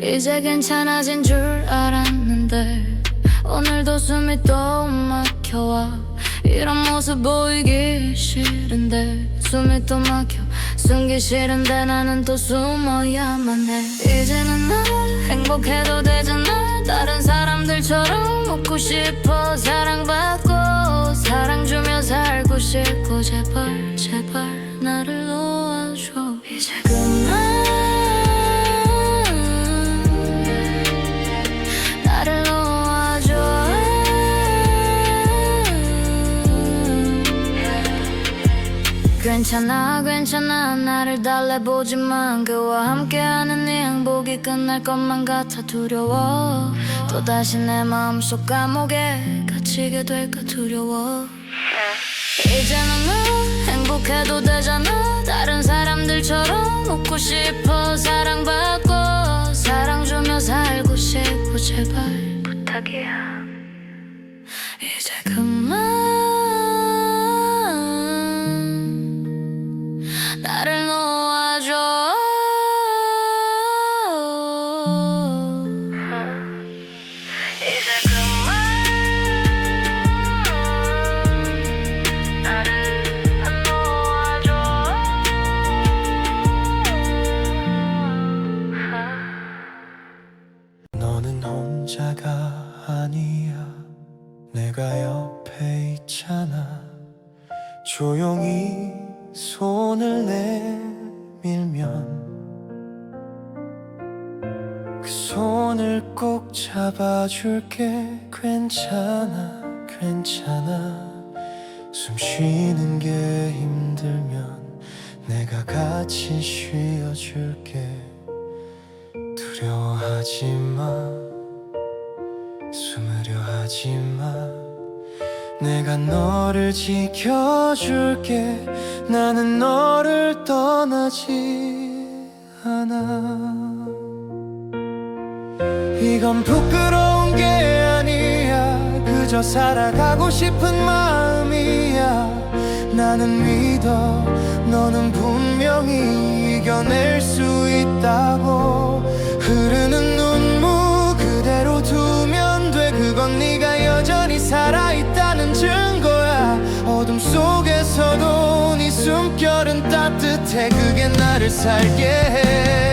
이제 괜찮아진 줄 알았는데 오늘도 숨이 또 막혀와. 이런 모습 보이기 싫은데 숨이 또 막혀. 숨기 싫은데 나는 또 숨어야만 해. 이제는 나 행복해도 되잖아. 다른 사람들처럼 웃고 싶어. 사랑받고 사랑 주며 살고 싶고. 제발 제발 나를 괜찮아 괜찮아. 나를 달래보지만 그와 함께하는 네 행복이 끝날 것만 같아 두려워. 또다시 내 마음속 감옥에 갇히게 될까 두려워. 이제는 나 행복해도 되잖아. 다른 사람들처럼 웃고 싶어. 사랑받고 사랑 주며 살고 싶고 제발. 부탁이야 혼자가 아니야. 내가 옆에 있잖아. 조용히 손을 내밀면 그 손을 꼭 잡아줄게. 괜찮아 괜찮아. 숨 쉬는 게 힘들면 내가 같이 쉬어줄게. 두려워하지 마 숨으려 하지 마 내가 너를 지켜줄게. 나는 너를 떠나지 않아. 이건 부끄러운 게 아니야. 그저 살아가고 싶은 마음이야. 나는 믿어 살아있다는 증거야. 어둠 속에서도 네 숨결은 따뜻해. 그게 나를 살게 해